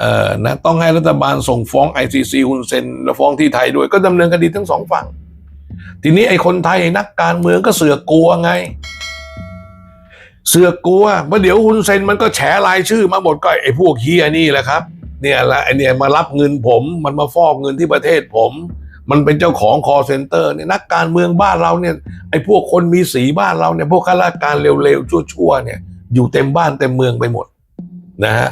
เอ่อนะต้องให้รัฐบาลส่งฟ้อง ICC ฮุนเซนและฟ้องที่ไทยด้วยก็ดำเนินคดีทั้งสองฝั่ง ทีนี้ไอ้คนไทยไอ้นักการเมืองก็เสือกกลัวไง เสือกกลัวเพราะเดี๋ยวฮุนเซนมันก็แฉรายชื่อมาหมดก็ไอ้พวกเฮียนี่แหละครับเนี่ยแหละไอ้เนี่ยมารับเงินผมมันมาฟอกเงินที่ประเทศผม มันเป็นเจ้าของคอเซ็นเตอร์เนี่ยนักการเมืองบ้านเราเนี่ยไอ้พวกคนมีสีบ้านเราเนี่ยพวกข้าราชการเร็วๆชั่วๆเนี่ยอยู่เต็มบ้านเต็มเมืองไปหมด นะฮะ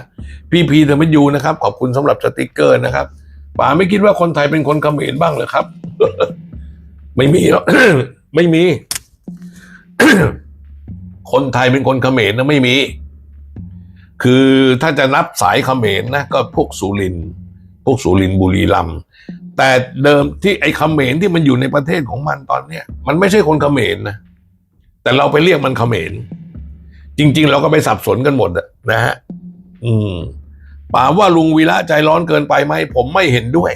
พี่พีเธอไม่อยู่นะครับ ขอบคุณสำหรับสติกเกอร์นะครับป๋าไม่คิดว่าคนไทยเป็นคนเขมรบ้างเหรอครับ ไม่มีหรอกไม่มี คนไทยเป็นคนเขมรนะไม่มี คือถ้าจะนับสายเขมรนะก็พวกสุรินพวกสุรินบุรีรัมย์แต่เดิมที่ไอ้เขมรที่มันอยู่ในประเทศของมันตอนเนี้ยมันไม่ใช่คนเขมรนะแต่เราไปเรียกมันเขมรจริง ๆ เราก็ไปสับสนกันหมดนะฮะ อืมป่าว่าลุงวีระใจร้อนเกินไปไหมผมไม่เห็นด้วย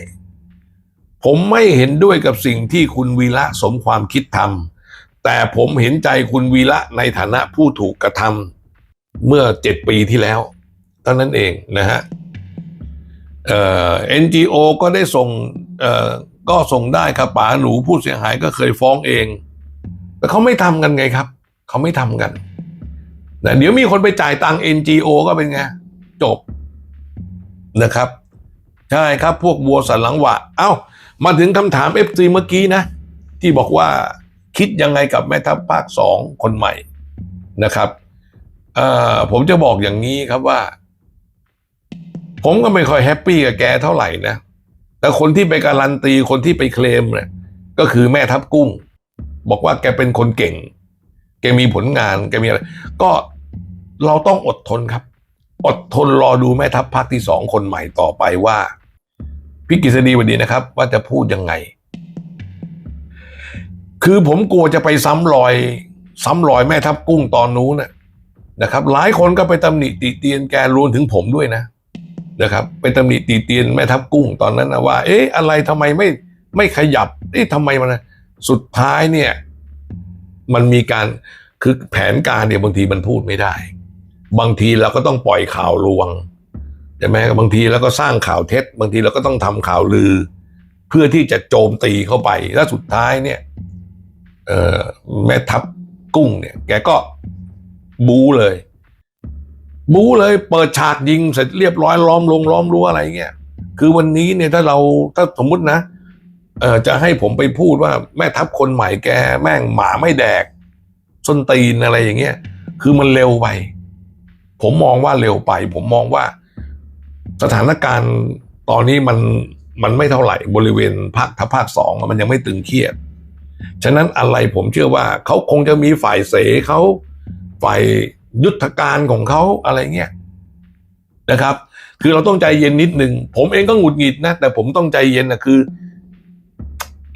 ผมไม่เห็นด้วยกับสิ่งที่คุณวีระสมความคิดทำแต่ผมเห็นใจคุณวีระในฐานะผู้ถูกกระทำเมื่อเจ็ดปีที่แล้วเท่านั้นเองนะฮะเอ่อ NGO ก็ได้ส่งเอ่อก็ส่งได้ครับป๋าหนูผู้เสียหายก็เคยฟ้องเอง แต่เขาไม่ทำกันไงครับ เขาไม่ทำกันนะเดี๋ยวมีคนไปจ่ายตังค์ NGO ก็เป็นไง จบนะครับ ใช่ครับพวกบัวสันหลังหวะเอ้า มาถึงคำถาม FC เมื่อกี้นะ ที่บอกว่าคิดยังไงกับแม่ทัพภาคสองคนใหม่นะครับผมจะบอกอย่างนี้ครับว่า ผมก็ไม่ค่อยแฮปปี้กับแกเท่าไหร่นะ แต่คนที่ไปการันตีคนที่ไปเคลมเนี่ยก็คือแม่ทัพกุ้ง บอกว่าแกเป็นคนเก่ง แกมีผลงาน แกมีอะไร ก็เราต้องอดทนครับ อดทนรอดูแม่ทัพภาคที่สองคนใหม่ต่อไปว่าพี่กฤษฎีวันดีนะครับ ว่าจะพูดยังไง คือผมกลัวจะไปซ้ำรอย ซ้ำรอยแม่ทัพกุ้งตอนนู้นนะนะครับ หลายคนก็ไปตำหนิติเตียนแกรวมถึงผมด้วยนะนะครับไปตำหนิติเตียนแม่ทัพกุ้งตอนนั้นนะว่า เอ๊ะอะไรทำไมไม่ไม่ขยับเอ๊ะทำไมมันสุดท้ายเนี่ย มันมีการคือแผนการเนี่ยบางทีมันพูดไม่ได้ บางทีเราก็ต้องปล่อยข่าวลวงใช่ไหมบางทีเราก็สร้างข่าวเท็จ บางทีเราก็ต้องทำข่าวลือ เพื่อที่จะโจมตีเข้าไปแล้วสุดท้ายเนี่ยเออแม่ทัพกุ้งเนี่ย แกก็บูเลย บูเลย เปิดฉากยิงเสร็จเรียบร้อยล้อมลงล้อมรั้วอะไรเงี้ยคือวันนี้เนี่ยถ้าเราถ้าสมมุตินะเออจะให้ผมไปพูดว่าแม่ทัพคนใหม่แกแม่งหมาไม่แดกส้นตีนอะไรอย่างเงี้ย คือมันเร็วไป ผมมองว่าเร็วไป ผมมองว่าสถานการณ์ตอนนี้มันมันไม่เท่าไหร่บริเวณภาคทัพภาคสองมันยังไม่ตึงเครียด ฉะนั้นอะไรผมเชื่อว่าเขาคงจะมีฝ่ายเสเขาฝ่ายยุทธการของเขาอะไรเงี้ยนะครับ คือเราต้องใจเย็นนิดนึงผมเองก็หงุดหงิดนะ แต่ผมต้องใจเย็นนะคือ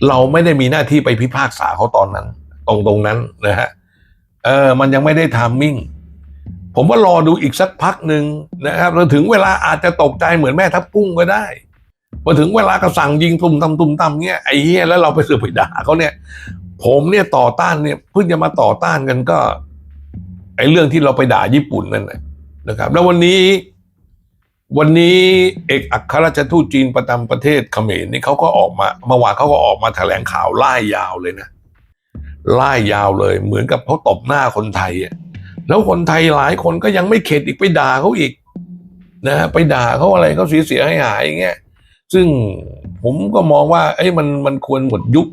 เราไม่ได้มีหน้าที่ไปพิพากษาเขาตอนนั้น ตรงตรงนั้นนะฮะเออมันยังไม่ได้ทามมิ่ง ผมว่ารอดูอีกสักพักหนึ่งนะครับแล้วถึงเวลาอาจจะตกใจเหมือนแม่ทัพกุ้งก็ได้พอถึงเวลาก็สั่งยิงตุ่มตำตุ่มตำเงี้ยไอ้เหี้ยแล้วเราไปสืบไปด่าเขาเนี่ย ผมเนี่ยต่อต้านเนี่ยเพิ่งจะมาต่อต้านกันก็ ไอ้เรื่องที่เราไปด่าญี่ปุ่นนั่นแหละนะครับ แล้ววันนี้ วันนี้เอกอัครราชทูตจีนประจำประเทศเขมรนี่เขาก็ออกมาเมื่อวานเขาก็ออกมาแถลงข่าวไล่ยาวเลยนะไล่ยาวเลย เหมือนกับเขาตบหน้าคนไทยอะ แล้วคนไทยหลายคนก็ยังไม่เข็ดอีกไปด่าเขาอีกนะฮะไปด่าเขาอะไรเขาเสียเสียหายหายอย่างเงี้ยซึ่งผมก็มองว่าไอ้ยมันมันควรหมดยุค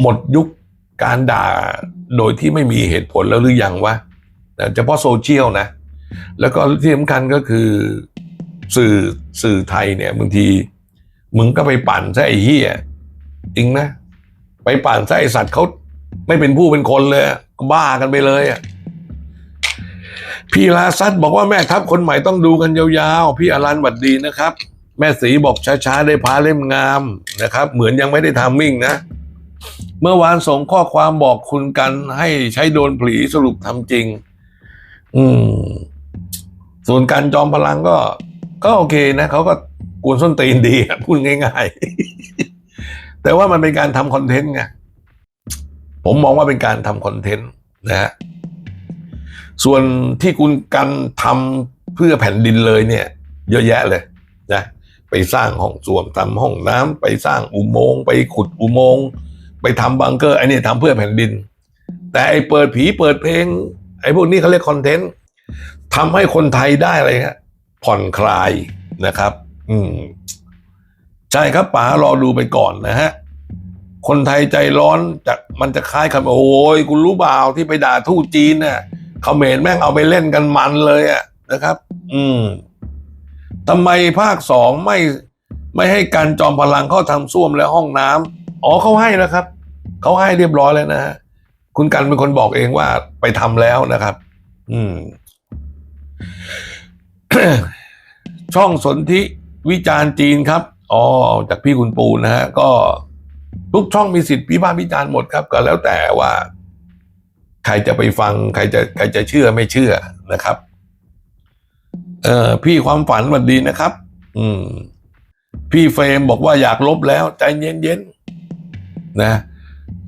หมดยุคการด่าโดยที่ไม่มีเหตุผลแล้วหรือยังวะเฉพาะโซเชียลนะ แล้วก็ที่สำคัญก็คือสื่อสื่อไทยเนี่ยบางทีมึงก็ไปปั่นซะไอ้เหี้ยจริงนะ ไปปั่นซะไอ้สัตว์เขาไม่เป็นผู้เป็นคนเลย บ้ากันไปเลยอะ พี่ลาซัดบอกว่าแม่ทัพคนใหม่ต้องดูกันยาวๆ พี่อรันหวัดดีนะครับ แม่สีบอกช้าๆ ได้พาเล่มงามนะครับ เหมือนยังไม่ได้ทำมิ่งนะ เมื่อวานส่งข้อความบอกคุณกันให้ใช้โดนผลีสรุปทำจริง อืม ส่วนการจอมพลังก็ ก็โอเคนะเขาก็กวนส้นตีนดีพูดง่ายๆ แต่ว่ามันเป็นการทำคอนเทนต์ไงผมมองว่าเป็นการทำคอนเทนต์นะฮะ ส่วนที่คุณกันทำเพื่อแผ่นดินเลยเนี่ย เยอะแยะเลยนะไปสร้างห้องส้วมทำห้องน้ำไปสร้างอุโมงค์ไปขุดอุโมงค์ไปทำบังเกอร์ไอ้นี่ทำเพื่อแผ่นดิน แต่ไอ้เปิดผีเปิดเพลง ไอ้พวกนี้เขาเรียกคอนเทนต์ทำให้คนไทยได้อะไรฮะผ่อนคลายนะครับ อืมใช่ครับป๋ารอดูไปก่อนนะฮะคนไทยใจร้อนจะมันจะคล้ายคำว่าโอ้ยคุณรู้เปล่าที่ไปด่าทูตจีนน่ะ เขมรแม่งเอาไปเล่นกันมันเลยอะนะครับ อืมทำไมภาคสองไม่ไม่ให้การจอมพลังเข้าทำส้วมและห้องน้ำอ๋อเขาให้แล้วครับเขาให้เรียบร้อยแล้วนะฮะคุณกันเป็นคนบอกเองว่าไปทำแล้วนะครับ อืม ช่องสนธิวิจารณ์จีนครับอ๋อจากพี่คุณปูนะฮะก็ทุกช่องมีสิทธิ์วิพากษ์วิจารณ์หมดครับ ก็แล้วแต่ว่า ใครจะไปฟัง ใครจะใครจะเชื่อไม่เชื่อนะครับ เออพี่ความฝันสวันดีนะครับ อืม พี่เฟรมบอกว่าอยากลบแล้ว ใจเย็นๆนะ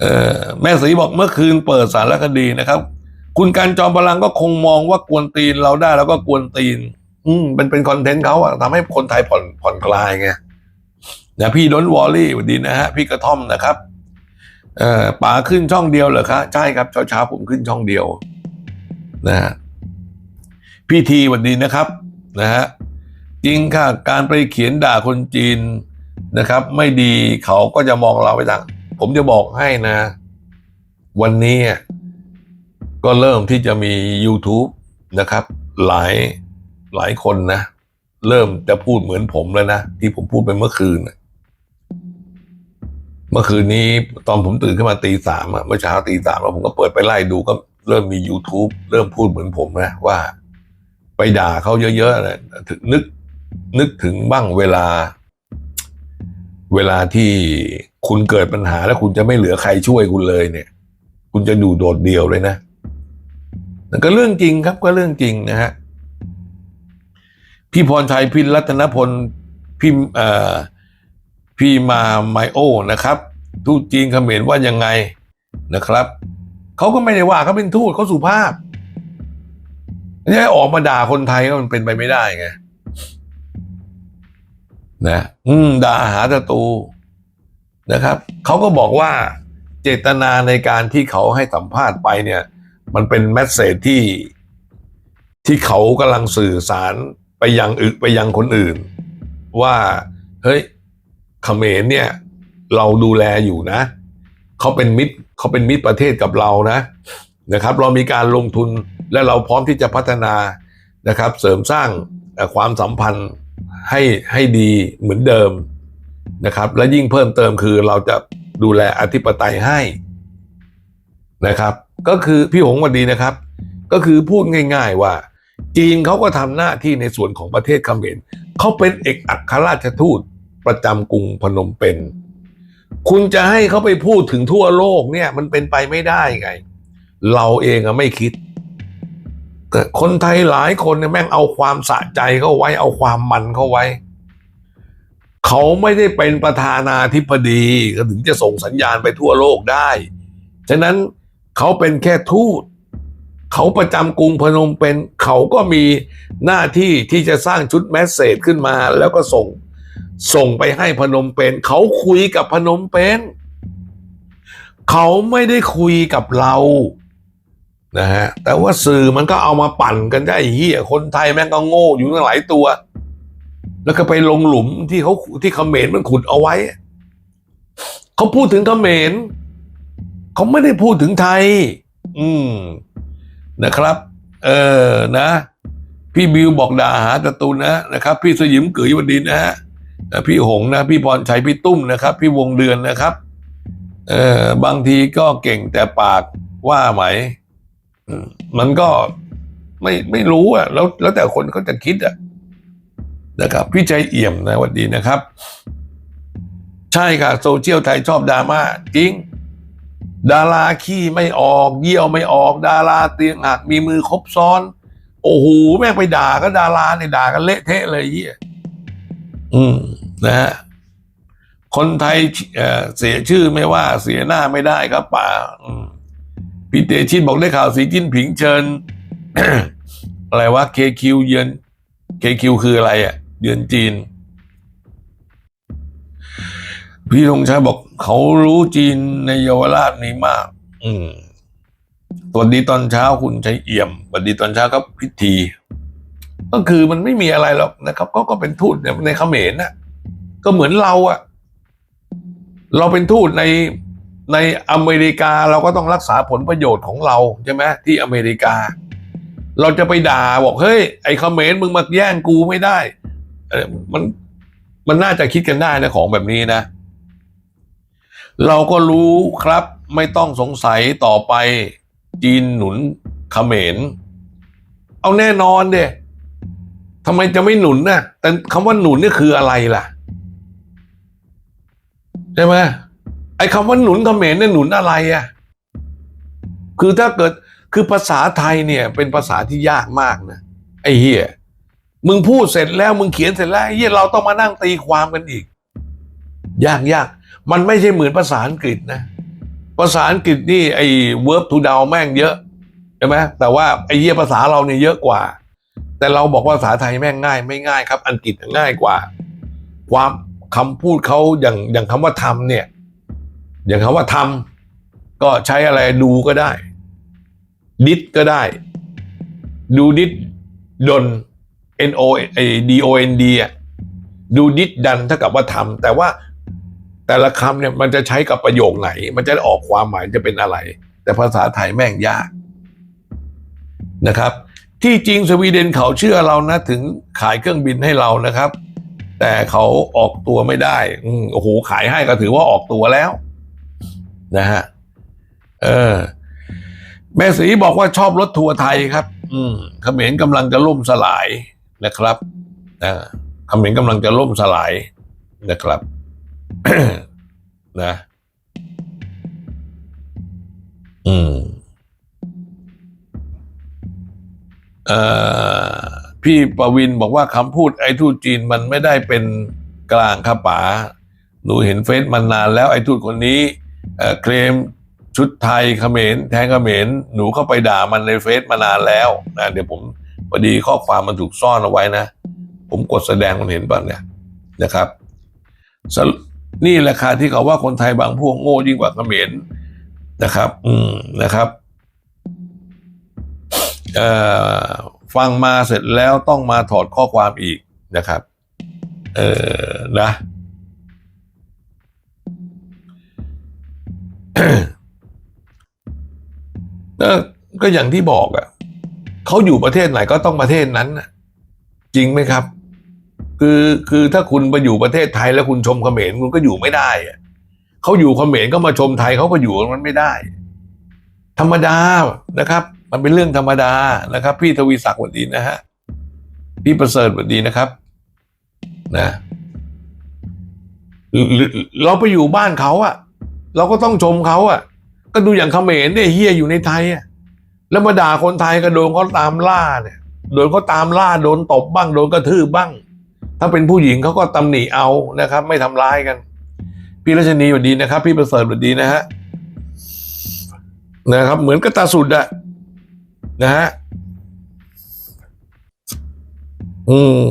เออแม่สีบอกเมื่อคืนเปิดสารคดีนะครับ คุณการจอมพลังก็คงมองว่ากวนตีนเราได้แล้วก็กวนตีน อืมเป็นเป็นคอนเทนต์เขาอะทำให้คนไทยผ่อนผ่อนคลายไงนะพี่ดนวอลลี่สวัสดีนะฮะพี่กระท่อมนะครับ เออป๋าขึ้นช่องเดียวเหรอคะใช่ครับเช้าเช้าๆผมขึ้นช่องเดียวนะฮะพี่ทีสวัสดีนะครับนะฮะจริงค่ะการไปเขียนด่าคนจีนนะครับ ไม่ดีเขาก็จะมองเราไปต่างผมจะบอกให้นะ วันนี้ก็เริ่มที่จะมี YouTube นะครับ หลายหลายคนนะ เริ่มจะพูดเหมือนผมแล้วนะ ที่ผมพูดไปเมื่อคืนนะ เมื่อคืนนี้ตอนผมตื่นขึ้นมาตีสามอะเมื่อเช้าตีสามแล้วผมก็เปิดไปไล่ดูก็เริ่มมี YouTube เริ่มพูดเหมือนผมนะว่า ไปด่าเขาเยอะๆนะถึงนึกนึกถึงบ้างเวลา เวลาที่คุณเกิดปัญหาแล้วคุณจะไม่เหลือใครช่วยคุณเลยเนี่ย คุณจะดูโดดเดี่ยวเลยนะนั่นก็เรื่องจริงครับก็เรื่องจริงนะฮะพี่พรชัยพินรัตนพลพี่เอ่อ พี่มาไมโอนะครับทูตจีนเขมรว่ายังไงนะครับเขาก็ไม่ได้ว่าเขาเป็นทูตเขาสุภาพไม่ออกมาด่าคนไทยก็มันเป็นไปไม่ได้ไงนะอืมด่าหาศัตรูนะครับเขาก็บอกว่าเจตนาในการที่เขาให้สัมภาษณ์ไปเนี่ย มันเป็นแมสเซจที่ที่เขากำลังสื่อสารไปยังอึไปยังคนอื่น ว่า เฮ้ย เขมรเนี่ย เราดูแลอยู่นะเขาเป็นมิตรเขาเป็นมิตรประเทศกับเรานะนะครับ เรามีการลงทุนและเราพร้อมที่จะพัฒนานะครับ เสริมสร้างความสัมพันธ์ให้ให้ดีเหมือนเดิมนะครับ และยิ่งเพิ่มเติมคือเราจะดูแลอธิปไตยให้นะครับ ก็คือพี่หงวัสดีนะครับ ก็คือพูดง่าย ๆว่า จีนเขาก็ทำหน้าที่ในส่วนของประเทศเขมรเขาเป็นเอกอัครราชทูต ประจำกรุงพนมเปญคุณจะให้เขาไปพูดถึงทั่วโลกเนี่ย มันเป็นไปไม่ได้ไง เราเองอะไม่คิด แต่คนไทยหลายคนเนี่ยแม่งเอาความสะใจเข้าไว้ เอาความมันเข้าไว้ เขาไม่ได้เป็นประธานาธิบดีก็ถึงจะส่งสัญญาณไปทั่วโลกได้ ฉะนั้นเขาเป็นแค่ทูตเขาประจำกรุงพนมเปญเขาก็มีหน้าที่ที่จะสร้างชุดแมสเซจขึ้นมา แล้วก็ส่ง ส่งไปให้พนมเปญเขาคุยกับพนมเปญเขาไม่ได้คุยกับเรานะฮะแต่ว่าสื่อมันก็เอามาปั่นกันได้เฮียคนไทยแม่งก็โง่อยู่ตั้งหลายตัว แล้วก็ไปลงหลุมที่เขาที่เขมรมันขุดเอาไว้เขาพูดถึงเขมรเขาไม่ได้พูดถึงไทย อืมนะครับ เออนะ พี่บิวบอกด่าหาตะตูนนะนะครับ พี่สยิมเกยวันดีนะฮะ พี่หงนะพี่พรชัยพี่ตุ้มนะครับ พี่วงเดือนนะครับ เออบางทีก็เก่งแต่ปากว่าไหมมันก็ไม่ไม่รู้อะแล้วแล้วแต่คนเขาจะคิดอะนะครับ พี่ใจเอี่ยมนะสวัสดีนะครับ ใช่ค่ะโซเชียลไทยชอบดราม่าจริง ดาราขี้ไม่ออก เยี่ยวไม่ออก ดาราเตียงหักมีมือครบซ้อน โอ้โหแม่งไปด่าก็ดาราเนี่ยด่ากันเละเทะเลยเยี่ย อืมนะฮะคนไทยเสียชื่อไม่ว่าเสียหน้าไม่ได้ครับป่าพี่เตชินบอกได้ข่าวสีจิ้นผิงเชิญ อะไรวะ KQ เยือน KQ คืออะไรอะเดือนจีน พี่ธงชัยบอกเขารู้จีนในเยาวราชนี้มาก อืมสวัสดีตอนเช้าคุณชัยเอี่ยมสวัสดีตอนเช้าครับพิธี ก็คือมันไม่มีอะไรหรอกนะครับ ก็ก็เป็นทูตในเขมรนะก็เหมือนเราอะเราเป็นทูตในในอเมริกาเราก็ต้องรักษาผลประโยชน์ของเราใช่ไหมที่อเมริกา เราจะไปด่าบอกเฮ้ยไอ้เขมรมึงมาแย่งกูไม่ได้มันมันน่าจะคิดกันได้นะของแบบนี้นะ เราก็รู้ครับไม่ต้องสงสัยต่อไปจีนหนุนเขมร เอาแน่นอนเด ทำไมจะไม่หนุนนะแต่คำว่าหนุนนี่คืออะไรล่ะ ใช่ไหมไอ้คำว่าหนุนเขมรเนี่ยหนุนอะไรอะ คือถ้าเกิดคือภาษาไทยเนี่ย เป็นภาษาที่ยากมากนะไอ้เฮียมึงพูดเสร็จแล้วมึงเขียนเสร็จแล้วไอ้เฮียเราต้องมานั่งตีความกันอีก ยากยากมันไม่ใช่เหมือนภาษาอังกฤษนะภาษาอังกฤษนี่ไอ้ verb to down แม่งเยอะใช่ไหมแต่ว่าไอ้เหี้ยภาษาเราเนี่ยเยอะกว่า แต่เราบอกว่าภาษาไทยแม่งง่าย ไม่ง่ายครับ อังกฤษง่ายกว่า ความคำพูดเขาอย่างอย่างคำว่าทำเนี่ย อย่างคำว่าทำก็ใช้อะไรดูก็ได้ ดิดก็ได้ ดูดิดดน n o ไอ้ d o n d อะดูดิดดันเท่ากับว่าทำแต่ว่าแต่ละคำเนี่ยมันจะใช้กับประโยคไหน มันจะออกความหมายจะเป็นอะไร แต่ภาษาไทยแม่งยากนะครับ ที่จริงสวีเดนเขาเชื่อเรานะ ถึงขายเครื่องบินให้เรานะครับ แต่เขาออกตัวไม่ได้อืมโอ้โหขายให้ก็ถือว่าออกตัวแล้ว นะฮะเออแม่สีบอกว่าชอบรถทัวร์ไทยครับ อืมเขมรกำลังจะล่มสลายนะครับอ่าเขมรกำลังจะล่มสลายนะครับนะ อืม พี่ประวินบอกว่าคำพูดไอ้ทูตจีนมันไม่ได้เป็นกลางครับป๋าหนูเห็นเฟซมันนานแล้วไอ้ทูตคนนี้เคลมชุดไทยเขมรแทงเขมรหนูเข้าไปด่ามันในเฟซมานานแล้วนะเดี๋ยวผมพอดีข้อความมันถูกซ่อนเอาไว้นะ ผมกดแสดงมันเห็นป่ะเนี่ยนะครับ นี่แหละค่ะที่เขาว่าคนไทยบางพวกโง่ยิ่งกว่าเขมรนะครับ อืมนะครับ ฟังมาเสร็จแล้วต้องมาถอดข้อความอีกนะครับ เออนะก็อย่างที่บอกอะ่ะเขาอยู่ประเทศไหนก็ต้องประเทศนั้นจริงไหมครับ คือคือถ้าคุณไปอยู่ประเทศไทยแล้วคุณชมเขมรคุณก็อยู่ไม่ได้อะเขาอยู่เขมรก็มาชมไทยเขาก็อยู่มันไม่ได้ ธรรมดานะครับมันเป็นเรื่องธรรมดานะครับ พี่ทวีศักดิ์สวัสดีนะฮะพี่ประเสริฐสวัสดีนะครับ นะเราไปอยู่บ้านเขาอะเราก็ต้องชมเขาอะก็ดูอย่างเขมรเนี่ยเฮียอยู่ในไทยอะแล้วมาด่าคนไทยก็โดนเขาตามล่าเนี่ยโดนเขาตามล่าโดนตบบ้าง โดนกระทืบบ้าง ถ้าเป็นผู้หญิงเขาก็ตำหนิเอานะครับ ไม่ทำร้ายกัน พี่รัชนีสวัสดีนะครับ พี่ประเสริฐสวัสดีนะฮะนะครับ เหมือนกระตาสุดอะ นะฮะอืม